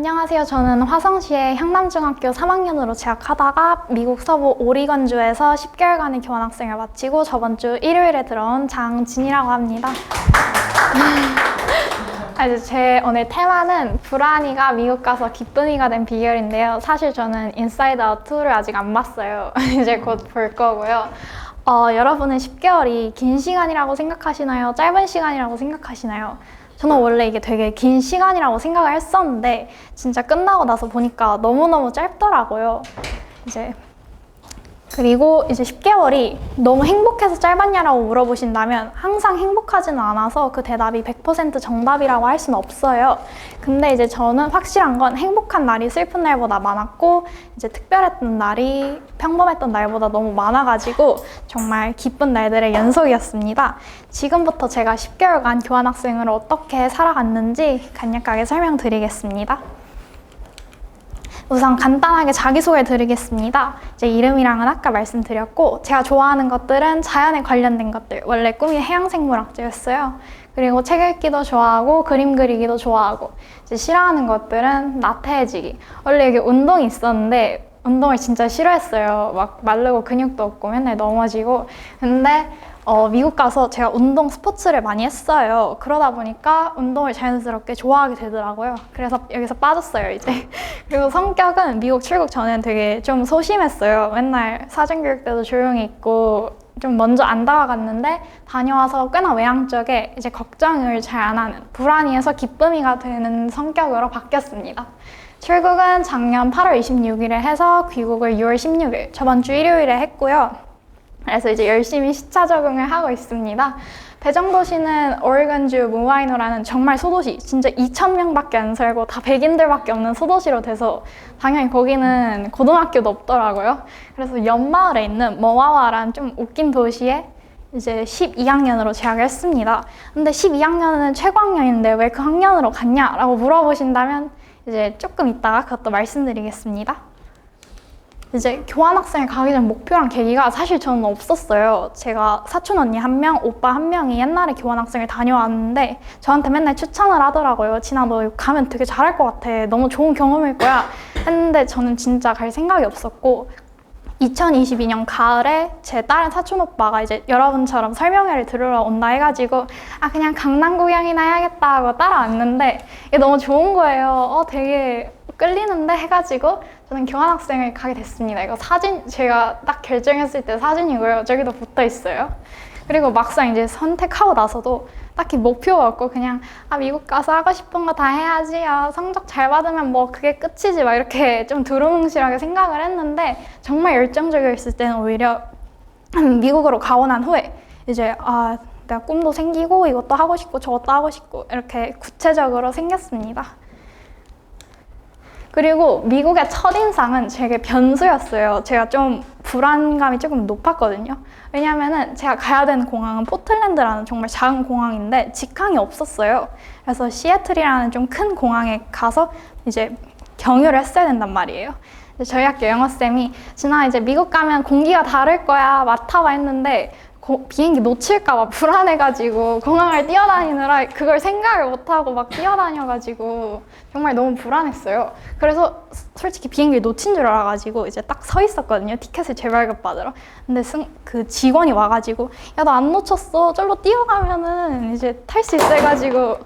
안녕하세요. 저는 화성시의 향남중학교 3학년으로 재학하다가 미국 서부 오리건주에서 10개월간의 교환학생을 마치고 저번 주 일요일에 들어온 장진이라고 합니다. 아, 이제 제 오늘 테마는 불안이가 미국 가서 기쁜이가 된 비결인데요. 사실 저는 인사이드 아웃 2를 아직 안 봤어요. 이제 곧 볼 거고요. 어, 여러분은 10개월이 긴 시간이라고 생각하시나요? 짧은 시간이라고 생각하시나요? 저는 원래 이게 되게 긴 시간이라고 생각을 했었는데 진짜 끝나고 나서 보니까 너무너무 짧더라고요. 이제 그리고 이제 10개월이 너무 행복해서 짧았냐라고 물어보신다면 항상 행복하지는 않아서 그 대답이 100% 정답이라고 할 수는 없어요. 근데 이제 저는 확실한 건 행복한 날이 슬픈 날보다 많았고 이제 특별했던 날이 평범했던 날보다 너무 많아가지고 정말 기쁜 날들의 연속이었습니다. 지금부터 제가 10개월간 교환학생으로 어떻게 살아갔는지 간략하게 설명드리겠습니다. 우선 간단하게 자기소개 드리겠습니다. 제 이름이랑은 아까 말씀드렸고, 제가 좋아하는 것들은 자연에 관련된 것들. 원래 꿈이 해양생물학자였어요. 그리고 책 읽기도 좋아하고, 그림 그리기도 좋아하고, 이제 싫어하는 것들은 나태해지기. 원래 여기 운동이 있었는데, 운동을 진짜 싫어했어요. 막 마르고 근육도 없고 맨날 넘어지고. 근데 어, 미국 가서 제가 운동 스포츠를 많이 했어요. 그러다 보니까 운동을 자연스럽게 좋아하게 되더라고요. 그래서 여기서 빠졌어요, 이제. 그리고 성격은 미국 출국 전엔 되게 좀 소심했어요. 맨날 사전 교육 때도 조용히 있고 좀 먼저 안 다가갔는데 다녀와서 꽤나 외향적에 이제 걱정을 잘 안 하는 불안이에서 기쁨이가 되는 성격으로 바뀌었습니다. 출국은 작년 8월 26일에 해서 귀국을 6월 16일 저번 주 일요일에 했고요. 그래서 이제 열심히 시차 적응을 하고 있습니다. 배정도시는 오레건주 무와이노라는 정말 소도시, 진짜 2,000명밖에 안 살고 다 백인들밖에 없는 소도시로 돼서 당연히 거기는 고등학교도 없더라고요. 그래서 옆마을에 있는 머와와라는 좀 웃긴 도시에 이제 12학년으로 재학을 했습니다. 근데 12학년은 최고학년인데 왜 그 학년으로 갔냐라고 물어보신다면 이제 조금 이따가 그것도 말씀드리겠습니다. 이제 교환학생을 가기 전 목표랑 계기가 사실 저는 없었어요. 제가 사촌 언니 한 명, 오빠 한 명이 옛날에 교환학생을 다녀왔는데 저한테 맨날 추천을 하더라고요. 진아 너 가면 되게 잘할 것 같아. 너무 좋은 경험일 거야. 했는데 저는 진짜 갈 생각이 없었고 2022년 가을에 제 다른 사촌 오빠가 이제 여러분처럼 설명회를 들으러 온다 해가지고 아 그냥 강남 구경이나 해야겠다 하고 따라왔는데 이게 너무 좋은 거예요. 어 되게 끌리는데 해가지고 저는 교환학생을 가게 됐습니다. 이거 사진 제가 딱 결정했을 때 사진이고요. 저기도 붙어 있어요. 그리고 막상 이제 선택하고 나서도 딱히 목표가 없고 그냥 아 미국 가서 하고 싶은 거 다 해야지 아 성적 잘 받으면 뭐 그게 끝이지 막 이렇게 좀 두루뭉실하게 생각을 했는데 정말 열정적이었을 때는 오히려 미국으로 가고 난 후에 이제 아 내가 꿈도 생기고 이것도 하고 싶고 저것도 하고 싶고 이렇게 구체적으로 생겼습니다. 그리고 미국의 첫인상은 되게 변수였어요. 제가 좀 불안감이 조금 높았거든요. 왜냐면은 제가 가야 되는 공항은 포틀랜드라는 정말 작은 공항인데 직항이 없었어요. 그래서 시애틀이라는 좀 큰 공항에 가서 이제 경유를 했어야 된단 말이에요. 저희 학교 영어쌤이 진아 이제 미국 가면 공기가 다를 거야 맡아봐 했는데 고, 비행기 놓칠까봐 불안해가지고 공항을 뛰어다니느라 그걸 생각을 못하고 막 뛰어다녀가지고 정말 너무 불안했어요. 그래서 솔직히 비행기 놓친 줄 알아가지고 이제 딱 서 있었거든요. 티켓을 재발급 받으러. 근데 승, 그 직원이 와가지고 야 너 안 놓쳤어. 절로 뛰어가면은 이제 탈 수 있어가지고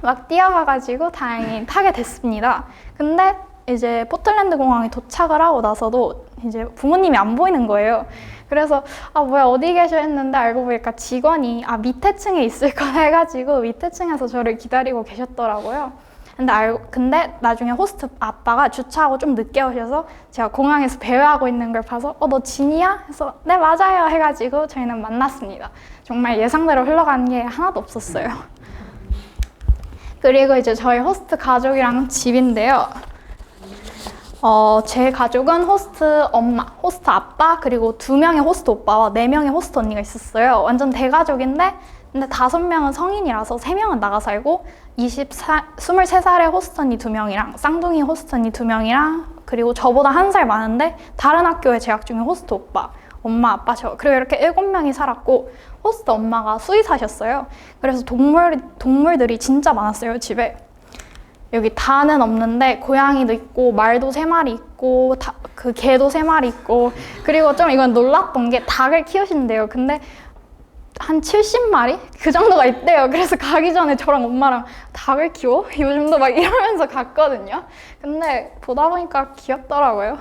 막 뛰어가가지고 다행히 타게 됐습니다. 근데 이제 포틀랜드 공항에 도착을 하고 나서도 이제 부모님이 안 보이는 거예요. 그래서 아 뭐야 어디 계셔 했는데 알고 보니까 직원이 아 밑에 층에 있을 거라 해가지고 밑에 층에서 저를 기다리고 계셨더라고요. 근데 알고 근데 나중에 호스트 아빠가 주차하고 좀 늦게 오셔서 제가 공항에서 배회하고 있는 걸 봐서 어 너 진이야? 해서 네 맞아요 해가지고 저희는 만났습니다. 정말 예상대로 흘러간 게 하나도 없었어요. 그리고 이제 저희 호스트 가족이랑 집인데요. 어, 제 가족은 호스트 엄마, 호스트 아빠, 그리고 두 명의 호스트 오빠와 네 명의 호스트 언니가 있었어요. 완전 대가족인데, 근데 다섯 명은 성인이라서 세 명은 나가 살고, 24, 23살의 호스트 언니 두 명이랑, 쌍둥이 호스트 언니 두 명이랑, 그리고 저보다 한 살 많은데, 다른 학교에 재학 중인 호스트 오빠, 엄마, 아빠, 저. 그리고 이렇게 일곱 명이 살았고, 호스트 엄마가 수의사셨어요. 그래서 동물, 동물들이 진짜 많았어요, 집에. 여기 다는 없는데 고양이도 있고 말도 세 마리 있고 다, 그 개도 세 마리 있고 그리고 좀 이건 놀랐던 게 닭을 키우신대요. 근데 한 70마리? 그 정도가 있대요. 그래서 가기 전에 저랑 엄마랑 닭을 키워? 요즘도 막 이러면서 갔거든요. 근데 보다 보니까 귀엽더라고요.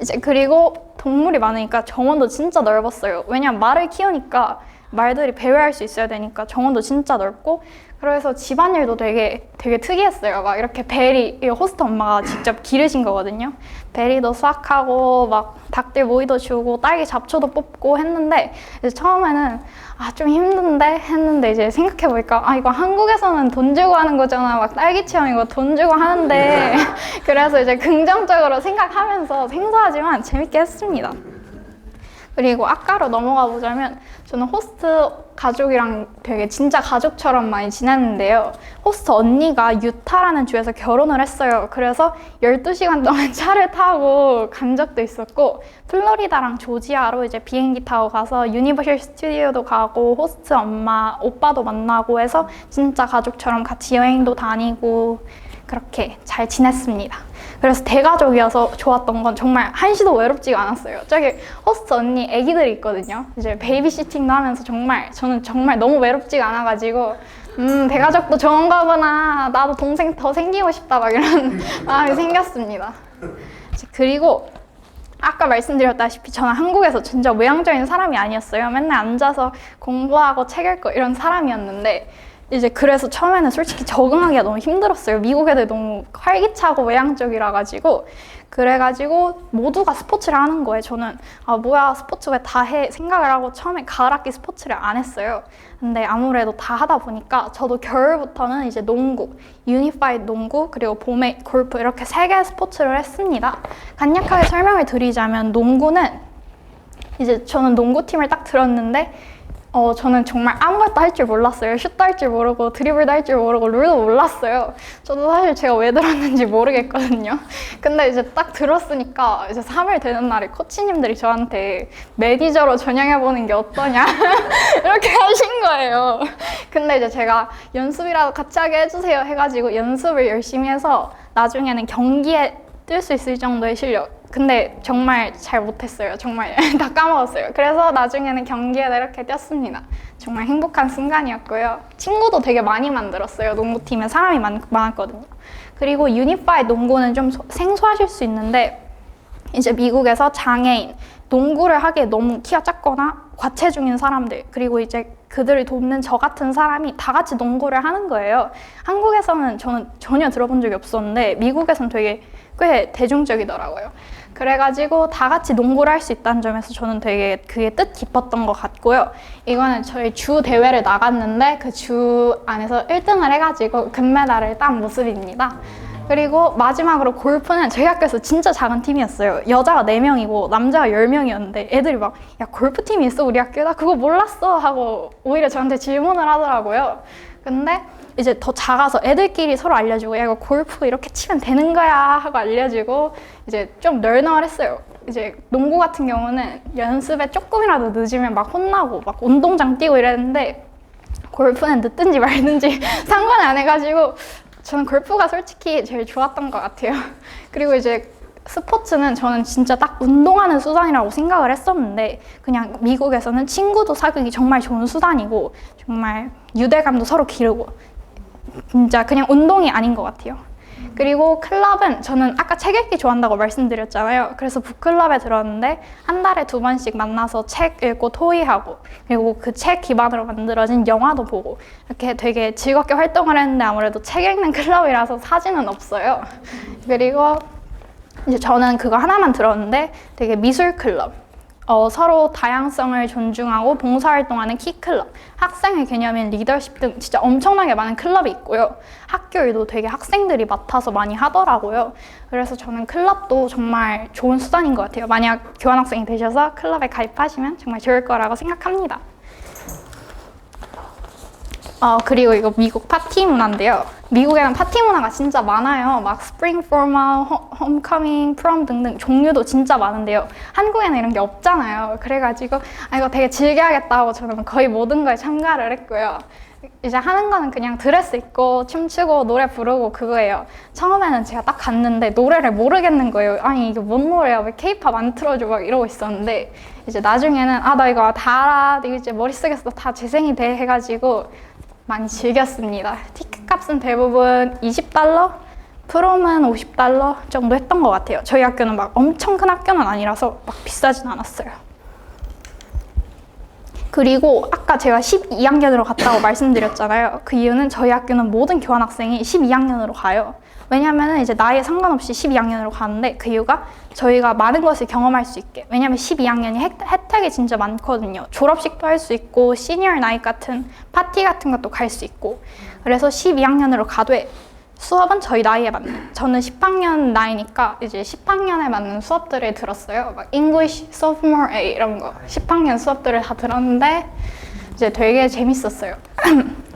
이제 그리고 동물이 많으니까 정원도 진짜 넓었어요. 왜냐면 말을 키우니까 말들이 배회할 수 있어야 되니까 정원도 진짜 넓고 그래서 집안일도 되게 되게 특이했어요. 막 이렇게 베리 이 호스트 엄마가 직접 기르신 거거든요. 베리도 수확하고 막 닭들 모이도 주고 딸기 잡초도 뽑고 했는데 이제 처음에는 아 좀 힘든데 했는데 이제 생각해 보니까 아 이거 한국에서는 돈 주고 하는 거잖아. 막 딸기 체험 이거 돈 주고 하는데 그래서 이제 긍정적으로 생각하면서 생소하지만 재밌게 했습니다. 그리고 아까로 넘어가 보자면 저는 호스트 가족이랑 되게 진짜 가족처럼 많이 지냈는데요. 호스트 언니가 유타라는 주에서 결혼을 했어요. 그래서 12시간 동안 차를 타고 간 적도 있었고 플로리다랑 조지아로 이제 비행기 타고 가서 유니버셜 스튜디오도 가고 호스트 엄마, 오빠도 만나고 해서 진짜 가족처럼 같이 여행도 다니고 그렇게 잘 지냈습니다. 그래서 대가족이어서 좋았던 건 정말 한시도 외롭지가 않았어요. 저기 호스트 언니 애기들이 있거든요. 이제 베이비시팅도 하면서 정말 저는 정말 너무 외롭지가 않아가지고 음 대가족도 좋은가 보나 나도 동생 더 생기고 싶다 막 이런 마음이 생겼습니다. 그리고 아까 말씀드렸다시피 저는 한국에서 진짜 외향적인 사람이 아니었어요. 맨날 앉아서 공부하고 책 읽고 이런 사람이었는데 이제 그래서 처음에는 솔직히 적응하기가 너무 힘들었어요. 미국 애들 너무 활기차고 외향적이라 가지고 그래가지고 모두가 스포츠를 하는 거예요. 저는 아 뭐야 스포츠 왜 다 해 생각을 하고 처음에 가을학기 스포츠를 안 했어요. 근데 아무래도 다 하다 보니까 저도 겨울부터는 이제 농구, 유니파이드 농구 그리고 봄에 골프 이렇게 세 개의 스포츠를 했습니다. 간략하게 설명을 드리자면 농구는 이제 저는 농구팀을 딱 들었는데 어, 저는 정말 아무것도 할 줄 몰랐어요. 슛도 할 줄 모르고 드리블도 할 줄 모르고 룰도 몰랐어요. 저도 사실 제가 왜 들었는지 모르겠거든요. 근데 이제 딱 들었으니까 이제 3일 되는 날에 코치님들이 저한테 매니저로 전향해보는 게 어떠냐 이렇게 하신 거예요. 근데 이제 제가 연습이라도 같이 하게 해주세요 해가지고 연습을 열심히 해서 나중에는 경기에 뛸 수 있을 정도의 실력 근데 정말 잘 못했어요. 정말 다 까먹었어요. 그래서 나중에는 경기에 이렇게 뛰었습니다. 정말 행복한 순간이었고요. 친구도 되게 많이 만들었어요. 농구팀에 사람이 많, 많았거든요. 그리고 유니파이 농구는 좀 소- 생소하실 수 있는데 이제 미국에서 장애인, 농구를 하기에 너무 키가 작거나 과체중인 사람들, 그리고 이제 그들을 돕는 저 같은 사람이 다 같이 농구를 하는 거예요. 한국에서는 저는 전혀 들어본 적이 없었는데 미국에서는 되게 꽤 대중적이더라고요. 그래가지고 다 같이 농구를 할 수 있다는 점에서 저는 되게 그게 뜻 깊었던 것 같고요. 이거는 저희 주 대회를 나갔는데 그 주 안에서 1등을 해가지고 금메달을 딴 모습입니다. 그리고 마지막으로 골프는 저희 학교에서 진짜 작은 팀이었어요. 여자가 4명이고 남자가 10명이었는데 애들이 막, 야, 골프팀이 있어, 우리 학교에? 나 그거 몰랐어. 하고 오히려 저한테 질문을 하더라고요. 근데 이제 더 작아서 애들끼리 서로 알려주고, 야, 이거 골프 이렇게 치면 되는 거야. 하고 알려주고, 이제 좀 널널했어요. 이제 농구 같은 경우는 연습에 조금이라도 늦으면 막 혼나고, 막 운동장 뛰고 이랬는데, 골프는 늦든지 말든지 상관 안 해가지고 저는 골프가 솔직히 제일 좋았던 것 같아요. 그리고 이제 스포츠는 저는 진짜 딱 운동하는 수단이라고 생각을 했었는데 그냥 미국에서는 친구도 사귀기 정말 좋은 수단이고 정말 유대감도 서로 기르고 진짜 그냥 운동이 아닌 것 같아요. 그리고 클럽은 저는 아까 책 읽기 좋아한다고 말씀드렸잖아요. 그래서 북클럽에 들었는데 한 달에 두 번씩 만나서 책 읽고 토의하고 그리고 그 책 기반으로 만들어진 영화도 보고 이렇게 되게 즐겁게 활동을 했는데 아무래도 책 읽는 클럽이라서 사진은 없어요. 그리고 이제 저는 그거 하나만 들었는데 되게 미술 클럽. 어, 서로 다양성을 존중하고 봉사활동하는 키클럽, 학생의 개념인 리더십 등 진짜 엄청나게 많은 클럽이 있고요. 학교 일도 되게 학생들이 맡아서 많이 하더라고요. 그래서 저는 클럽도 정말 좋은 수단인 것 같아요. 만약 교환학생이 되셔서 클럽에 가입하시면 정말 좋을 거라고 생각합니다. 어, 그리고 이거 미국 파티 문화인데요. 미국에는 파티 문화가 진짜 많아요. 막 스프링 포멀, 홈커밍, 프롬 등등 종류도 진짜 많은데요. 한국에는 이런 게 없잖아요. 그래가지고 아, 이거 되게 즐겨야겠다 하고 저는 거의 모든 거에 참가를 했고요. 이제 하는 거는 그냥 드레스 입고 춤추고 노래 부르고 그거예요. 처음에는 제가 딱 갔는데 노래를 모르겠는 거예요. 아니 이게 뭔 노래야? 왜 케이팝 안 틀어줘? 막 이러고 있었는데 이제 나중에는 아 나 이거 다 알아. 이제 머릿속에서 다 재생이 돼 해가지고 많이 즐겼습니다. 티켓 값은 대부분 20달러? 프롬은 50달러 정도 했던 것 같아요. 저희 학교는 막 엄청 큰 학교는 아니라서 막 비싸진 않았어요. 그리고 아까 제가 12학년으로 갔다고 말씀드렸잖아요. 그 이유는 저희 학교는 모든 교환학생이 12학년으로 가요. 왜냐면은 이제 나이에 상관없이 12학년으로 가는데 그 이유가 저희가 많은 것을 경험할 수 있게. 왜냐면 12학년이 혜택이 진짜 많거든요. 졸업식도 할 수 있고 시니어 나이 같은 파티 같은 것도 갈 수 있고. 그래서 12학년으로 가되 수업은 저희 나이에 맞는. 저는 10학년 나이니까 이제 10학년에 맞는 수업들을 들었어요. 막 English Sophomore A 이런 거. 10학년 수업들을 다 들었는데 이제 되게 재밌었어요.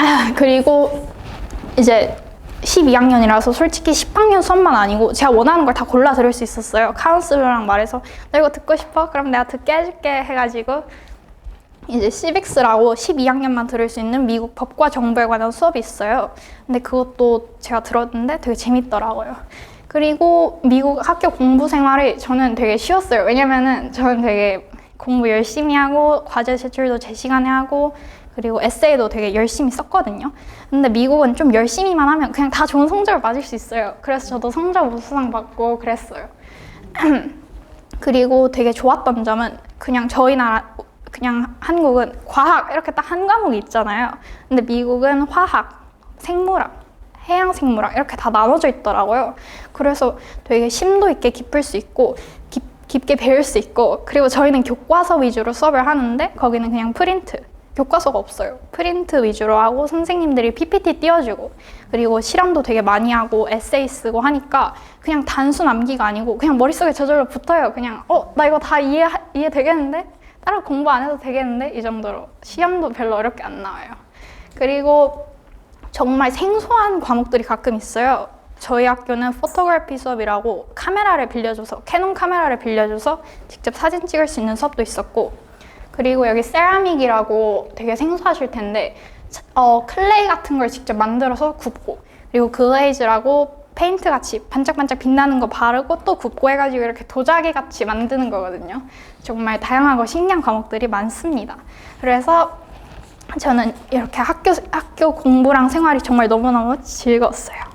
아, 그리고 이제 12학년이라서 솔직히 10학년 수업만 아니고 제가 원하는 걸 다 골라 들을 수 있었어요. 카운슬러랑 말해서 너 이거 듣고 싶어? 그럼 내가 듣게 해줄게 해가지고 이제 시빅스라고 12학년만 들을 수 있는 미국 법과 정부에 관한 수업이 있어요. 근데 그것도 제가 들었는데 되게 재밌더라고요. 그리고 미국 학교 공부 생활이 저는 되게 쉬웠어요. 왜냐면은 저는 되게 공부 열심히 하고 과제 제출도 제 시간에 하고 그리고 에세이도 되게 열심히 썼거든요. 근데 미국은 좀 열심히만 하면 그냥 다 좋은 성적을 맞을 수 있어요. 그래서 저도 성적 우수상 받고 그랬어요. 그리고 되게 좋았던 점은 그냥 저희 나라 그냥 한국은 과학 이렇게 딱 한 과목이 있잖아요. 근데 미국은 화학, 생물학, 해양 생물학 이렇게 다 나눠져 있더라고요. 그래서 되게 심도 있게 깊을 수 있고 깊, 깊게 배울 수 있고 그리고 저희는 교과서 위주로 수업을 하는데 거기는 그냥 프린트 교과서가 없어요. 프린트 위주로 하고 선생님들이 PPT 띄워주고 그리고 실험도 되게 많이 하고 에세이 쓰고 하니까 그냥 단순 암기가 아니고 그냥 머릿속에 저절로 붙어요. 그냥 어 나 이거 다 이해 이해 되겠는데 따로 공부 안 해도 되겠는데 이 정도로 시험도 별로 어렵게 안 나와요. 그리고 정말 생소한 과목들이 가끔 있어요. 저희 학교는 포토그래피 수업이라고 카메라를 빌려줘서 캐논 카메라를 빌려줘서 직접 사진 찍을 수 있는 수업도 있었고 그리고 여기 세라믹이라고 되게 생소하실 텐데 어, 클레이 같은 걸 직접 만들어서 굽고 그리고 글레이즈라고 페인트 같이 반짝반짝 빛나는 거 바르고 또 굽고 해가지고 이렇게 도자기 같이 만드는 거거든요. 정말 다양하고 신기한 과목들이 많습니다. 그래서 저는 이렇게 학교 학교 공부랑 생활이 정말 너무너무 즐거웠어요.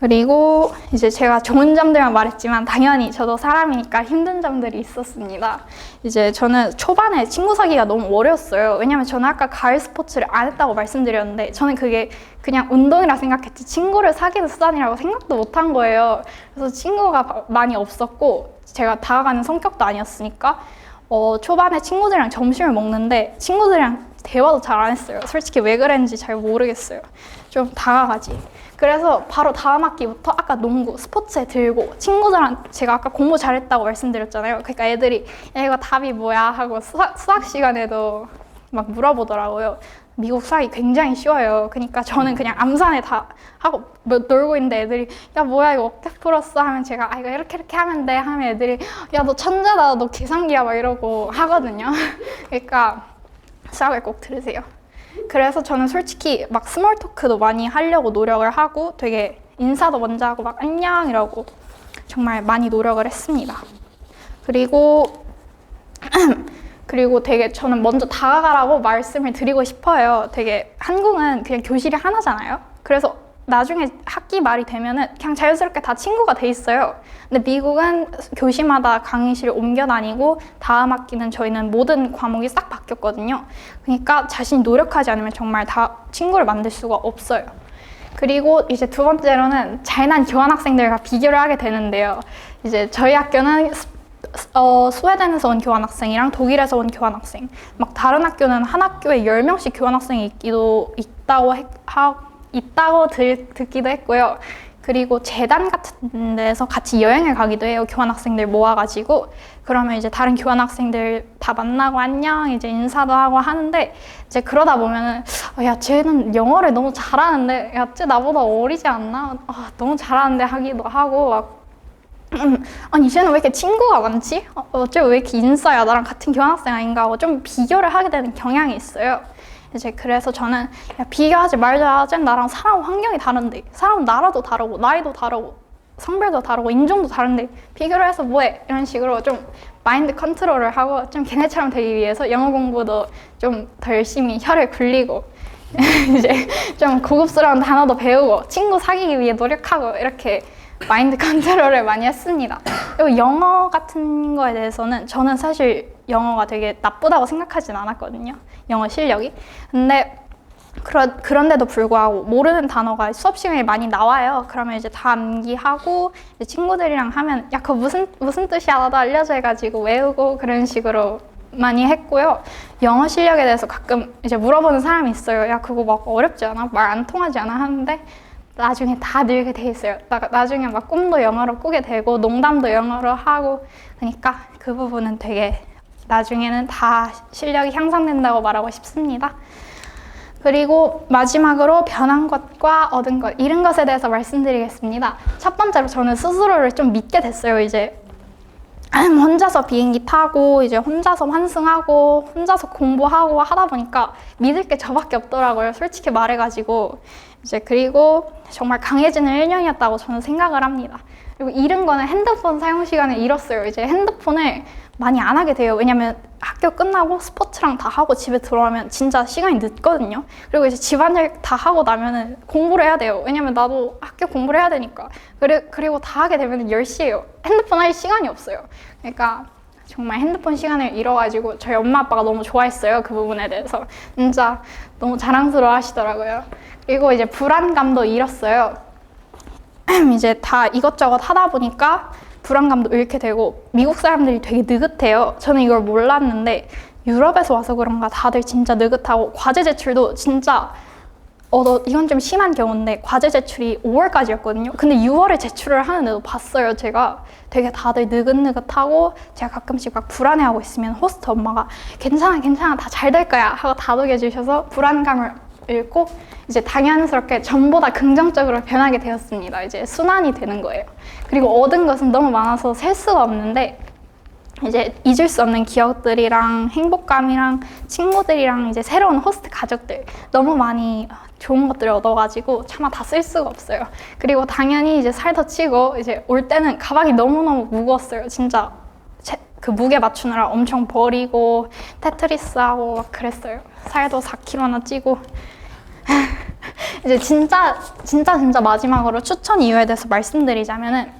그리고 이제 제가 좋은 점들만 말했지만 당연히 저도 사람이니까 힘든 점들이 있었습니다. 이제 저는 초반에 친구 사귀기가 너무 어려웠어요. 왜냐면 저는 아까 가을 스포츠를 안 했다고 말씀드렸는데 저는 그게 그냥 운동이라 생각했지 친구를 사귀는 수단이라고 생각도 못 한 거예요. 그래서 친구가 많이 없었고 제가 다가가는 성격도 아니었으니까 어, 초반에 친구들이랑 점심을 먹는데 친구들이랑 대화도 잘 안 했어요. 솔직히 왜 그랬는지 잘 모르겠어요. 좀 다가가지. 그래서 바로 다음 학기부터 아까 농구, 스포츠에 들고 친구들한테 제가 아까 공부 잘했다고 말씀드렸잖아요. 그러니까 애들이 야 이거 답이 뭐야 하고 수학, 수학 시간에도 막 물어보더라고요. 미국 수학이 굉장히 쉬워요. 그러니까 저는 그냥 암산에 다 하고 뭐 놀고 있는데 애들이 야 뭐야 이거 어떻게 풀었어 하면 제가 아 이거 이렇게 이렇게 하면 돼 하면 애들이 야 너 천재다 너 계산기야 막 이러고 하거든요. 그러니까 수학을 꼭 들으세요. 그래서 저는 솔직히 막 스몰 토크도 많이 하려고 노력을 하고 되게 인사도 먼저 하고 막 안녕 이러고 정말 많이 노력을 했습니다. 그리고 그리고 되게 저는 먼저 다가가라고 말씀을 드리고 싶어요. 되게 한국은 그냥 교실이 하나잖아요. 그래서 나중에 학기 말이 되면은 그냥 자연스럽게 다 친구가 돼 있어요. 근데 미국은 교시마다 강의실을 옮겨 다니고 다음 학기는 저희는 모든 과목이 싹 바뀌었거든요. 그러니까 자신이 노력하지 않으면 정말 다 친구를 만들 수가 없어요. 그리고 이제 두 번째로는 잘난 교환학생들과 비교를 하게 되는데요. 이제 저희 학교는 어, 스웨덴에서 온 교환학생이랑 독일에서 온 교환학생, 막 다른 학교는 한 학교에 10명씩 교환학생이 있기도 있다고 해, 하, 있다고 들, 듣기도 했고요. 그리고 재단 같은 데서 같이 여행을 가기도 해요. 교환학생들 모아가지고. 그러면 이제 다른 교환학생들 다 만나고 안녕, 이제 인사도 하고 하는데, 이제 그러다 보면은, 어, 야, 쟤는 영어를 너무 잘하는데, 야, 쟤 나보다 어리지 않나? 아, 너무 잘하는데 하기도 하고, 막, 아니 쟤는 왜 이렇게 친구가 많지? 어, 어째 왜 이렇게 인싸야? 나랑 같은 교환학생 아닌가 하고 좀 비교를 하게 되는 경향이 있어요. 이제 그래서 저는 야, 비교하지 말자. 쟤는 나랑 살아온 환경이 다른데 살아온 나라도 다르고 나이도 다르고 성별도 다르고 인종도 다른데 비교를 해서 뭐해? 이런 식으로 좀 마인드 컨트롤을 하고 좀 걔네처럼 되기 위해서 영어 공부도 좀 더 열심히 혀를 굴리고 이제 좀 고급스러운 단어도 배우고 친구 사귀기 위해 노력하고 이렇게 마인드 컨트롤을 많이 했습니다. 그리고 영어 같은 거에 대해서는 저는 사실 영어가 되게 나쁘다고 생각하진 않았거든요. 영어 실력이. 근데 그러, 그런데도 불구하고 모르는 단어가 수업 시간에 많이 나와요. 그러면 이제 다 암기하고 이제 친구들이랑 하면 야 그거 무슨 무슨 뜻이야 나도 알려줘 해가지고 외우고 그런 식으로 많이 했고요. 영어 실력에 대해서 가끔 이제 물어보는 사람이 있어요. 야 그거 막 어렵지 않아? 말 안 통하지 않아? 하는데 나중에 다 늘게 돼 있어요. 나, 나중에 막 꿈도 영어로 꾸게 되고 농담도 영어로 하고 그러니까 그 부분은 되게 나중에는 다 실력이 향상된다고 말하고 싶습니다. 그리고 마지막으로 변한 것과 얻은 것, 잃은 것에 대해서 말씀드리겠습니다. 첫 번째로 저는 스스로를 좀 믿게 됐어요. 이제 혼자서 비행기 타고 이제 혼자서 환승하고 혼자서 공부하고 하다 보니까 믿을 게 저밖에 없더라고요. 솔직히 말해가지고 이제 그리고 정말 강해지는 1년이었다고 저는 생각을 합니다. 그리고 잃은 거는 핸드폰 사용 시간을 잃었어요. 이제 핸드폰을 많이 안 하게 돼요. 왜냐면 학교 끝나고 스포츠랑 다 하고 집에 들어오면 진짜 시간이 늦거든요. 그리고 이제 집안일 다 하고 나면은 공부를 해야 돼요. 왜냐면 나도 학교 공부를 해야 되니까. 그래, 그리고 다 하게 되면 10시예요. 핸드폰 할 시간이 없어요. 그러니까 정말 핸드폰 시간을 잃어가지고 저희 엄마 아빠가 너무 좋아했어요. 그 부분에 대해서. 진짜 너무 자랑스러워 하시더라고요. 그리고 이제 불안감도 잃었어요. 이제 다 이것저것 하다 보니까 불안감도 잃게 되고 미국 사람들이 되게 느긋해요. 저는 이걸 몰랐는데 유럽에서 와서 그런가 다들 진짜 느긋하고 과제 제출도 진짜 어, 너, 이건 좀 심한 경우인데 과제 제출이 5월까지였거든요. 근데 6월에 제출을 하는데도 봤어요. 제가 되게 다들 느긋느긋하고 제가 가끔씩 막 불안해하고 있으면 호스트 엄마가 괜찮아 괜찮아 다 잘 될 거야 하고 다독여 주셔서 불안감을 잃고 이제 당연스럽게 전보다 긍정적으로 변하게 되었습니다. 이제 순환이 되는 거예요. 그리고 얻은 것은 너무 많아서 셀 수가 없는데 이제 잊을 수 없는 기억들이랑 행복감이랑 친구들이랑 이제 새로운 호스트 가족들 너무 많이 좋은 것들을 얻어가지고 차마 다 쓸 수가 없어요. 그리고 당연히 이제 살더 치고 이제 올 때는 가방이 너무너무 무거웠어요. 진짜 그 무게 맞추느라 엄청 버리고 테트리스 하고 막 그랬어요. 살도 4kg나 찌고 이제 진짜 진짜 진짜 마지막으로 추천 이유에 대해서 말씀드리자면은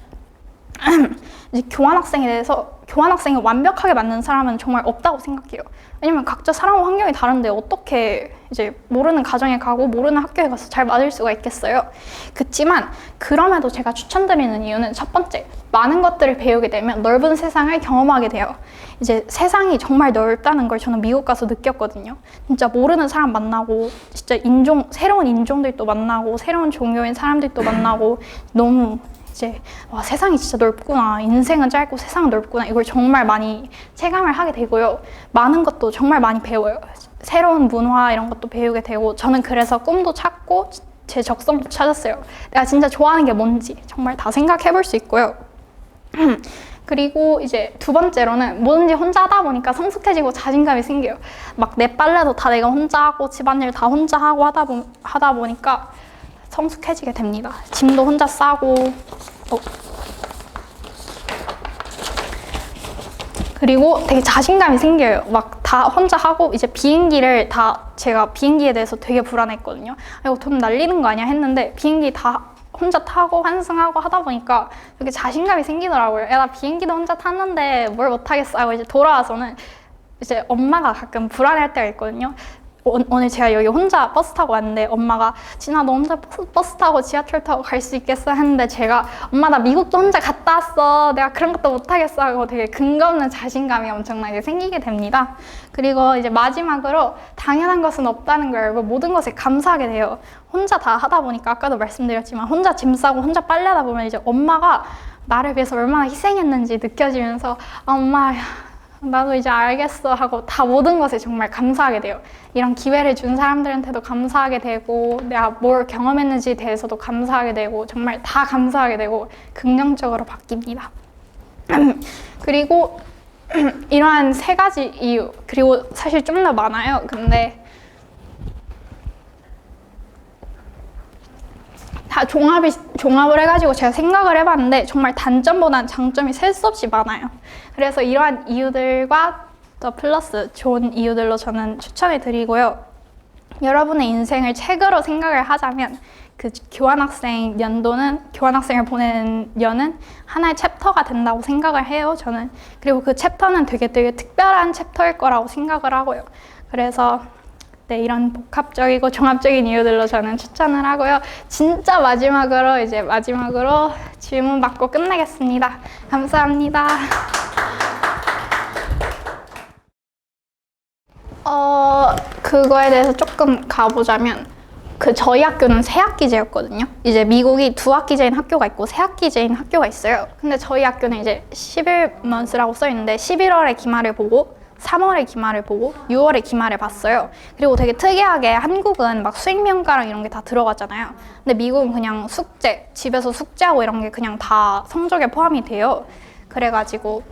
이제 교환 학생에 대해서 교환 학생을 완벽하게 맞는 사람은 정말 없다고 생각해요. 왜냐면 각자 살아온 환경이 다른데 어떻게 이제 모르는 가정에 가고 모르는 학교에 가서 잘 맞을 수가 있겠어요. 그렇지만 그럼에도 제가 추천드리는 이유는 첫 번째 많은 것들을 배우게 되면 넓은 세상을 경험하게 돼요. 이제 세상이 정말 넓다는 걸 저는 미국 가서 느꼈거든요. 진짜 모르는 사람 만나고 진짜 인종 새로운 인종들도 만나고 새로운 종교인 사람들도 만나고 너무 이제 와 세상이 진짜 넓구나. 인생은 짧고 세상은 넓구나. 이걸 정말 많이 체감을 하게 되고요. 많은 것도 정말 많이 배워요. 새로운 문화 이런 것도 배우게 되고 저는 그래서 꿈도 찾고 제 적성도 찾았어요. 내가 진짜 좋아하는 게 뭔지 정말 다 생각해 볼 수 있고요. 그리고 이제 두 번째로는 뭐든지 혼자 하다 보니까 성숙해지고 자신감이 생겨요. 막 내 빨래도 다 내가 혼자 하고 집안일 다 혼자 하고 하다, 보, 하다 보니까 성숙해지게 됩니다. 짐도 혼자 싸고 어. 그리고 되게 자신감이 생겨요. 막 다 혼자 하고 이제 비행기를 다 제가 비행기에 대해서 되게 불안했거든요. 이거 돈 날리는 거 아니야 했는데 비행기 다 혼자 타고 환승하고 하다 보니까 되게 자신감이 생기더라고요. 야, 나 비행기도 혼자 탔는데 뭘 못하겠어 하고 이제 돌아와서는 이제 엄마가 가끔 불안해할 때가 있거든요. 오늘 제가 여기 혼자 버스 타고 왔는데 엄마가 진아 너 혼자 버스 타고 지하철 타고 갈 수 있겠어? 했는데 제가 엄마 나 미국도 혼자 갔다 왔어. 내가 그런 것도 못하겠어. 하고 되게 근거 없는 자신감이 엄청나게 생기게 됩니다. 그리고 이제 마지막으로 당연한 것은 없다는 걸 알고 모든 것에 감사하게 돼요. 혼자 다 하다 보니까 아까도 말씀드렸지만 혼자 짐 싸고 혼자 빨래하다 보면 이제 엄마가 나를 위해서 얼마나 희생했는지 느껴지면서 아, 엄마 나도 이제 알겠어 하고 다 모든 것에 정말 감사하게 돼요. 이런 기회를 준 사람들한테도 감사하게 되고 내가 뭘 경험했는지에 대해서도 감사하게 되고 정말 다 감사하게 되고 긍정적으로 바뀝니다. 그리고 이러한 세 가지 이유 그리고 사실 좀 더 많아요. 근데 다 종합이 종합을 해가지고 제가 생각을 해봤는데 정말 단점보다는 장점이 셀 수 없이 많아요. 그래서 이러한 이유들과 더 플러스 좋은 이유들로 저는 추천해 드리고요. 여러분의 인생을 책으로 생각을 하자면 그 교환학생 연도는 교환학생을 보내는 년은 하나의 챕터가 된다고 생각을 해요. 저는 그리고 그 챕터는 되게 되게 특별한 챕터일 거라고 생각을 하고요. 그래서 네, 이런 복합적이고 종합적인 이유들로 저는 추천을 하고요. 진짜 마지막으로 이제 마지막으로 질문 받고 끝내겠습니다. 감사합니다. 어, 그거에 대해서 조금 가보자면 그 저희 학교는 세 학기제였거든요. 이제 미국이 두 학기제인 학교가 있고 세 학기제인 학교가 있어요. 근데 저희 학교는 이제 11months라고 써 있는데 11월에 기말을 보고 3월에 기말을 보고 6월에 기말을 봤어요. 그리고 되게 특이하게 한국은 막 수행 평가랑 이런 게 다 들어가잖아요. 근데 미국은 그냥 숙제, 집에서 숙제하고 이런 게 그냥 다 성적에 포함이 돼요. 그래가지고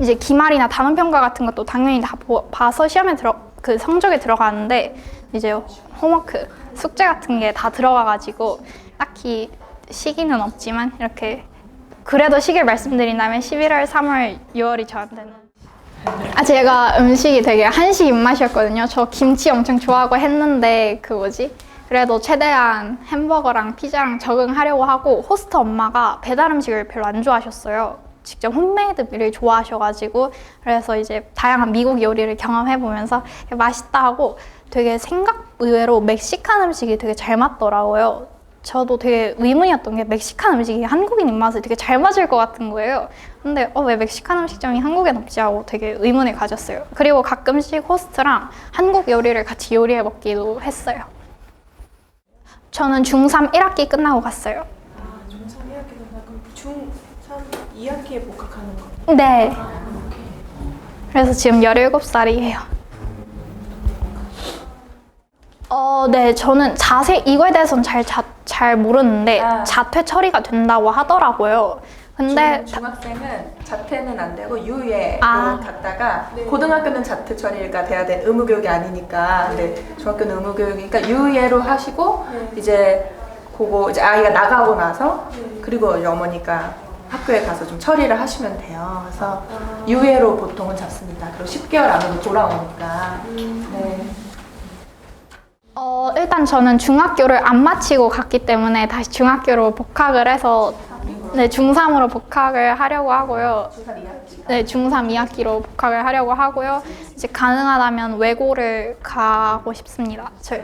이제 기말이나 단원 평가 같은 것도 당연히 다 보- 봐서 시험에 들어 그 성적에 들어가는데 이제 홈워크 숙제 같은 게 다 들어가가지고 딱히 시기는 없지만 이렇게 그래도 시기를 말씀드린다면 11월, 3월, 6월이 저한테는 아 제가 음식이 되게 한식 입맛이었거든요. 저 김치 엄청 좋아하고 했는데 그 뭐지? 그래도 최대한 햄버거랑 피자랑 적응하려고 하고 호스트 엄마가 배달 음식을 별로 안 좋아하셨어요. 직접 홈메이드 를 좋아하셔가지고 그래서 이제 다양한 미국 요리를 경험해 보면서 맛있다 하고 되게 생각 의외로 멕시칸 음식이 되게 잘 맞더라고요. 저도 되게 의문이었던 게 멕시칸 음식이 한국인 입맛에 되게 잘 맞을 것 같은 거예요. 근데 어, 왜 멕시칸 음식점이 한국엔 없지 하고 되게 의문을 가졌어요. 그리고 가끔씩 호스트랑 한국 요리를 같이 요리해 먹기도 했어요. 저는 중3 1학기 끝나고 갔어요. 아, 중3 2학기 된다. 그럼 중3 2학기에 복학하는 거. 네. 그래서 지금 17살이에요. 어, 네, 저는 자세, 이거에 대해서는 잘, 자, 잘 모르는데, 아. 자퇴 처리가 된다고 하더라고요. 근데, 중, 중학생은 자퇴는 안 되고 유예로 아. 갔다가 고등학교는 자퇴 처리가 돼야 돼 의무 교육이 아니니까 근데 중학교는 의무 교육이니까 유예로 하시고 이제 그거 이제 아이가 나가고 나서 그리고 이제 어머니가 학교에 가서 좀 처리를 하시면 돼요. 그래서 유예로 보통은 잡습니다. 그리고 10개월 안으로 돌아오니까. 네. 어, 일단 저는 중학교를 안 마치고 갔기 때문에 다시 중학교로 복학을 해서, 네, 중3으로 복학을 하려고 하고요. 중3 2학기. 네, 중3 2학기로 복학을 하려고 하고요. 이제 가능하다면 외고를 가고 싶습니다. 저,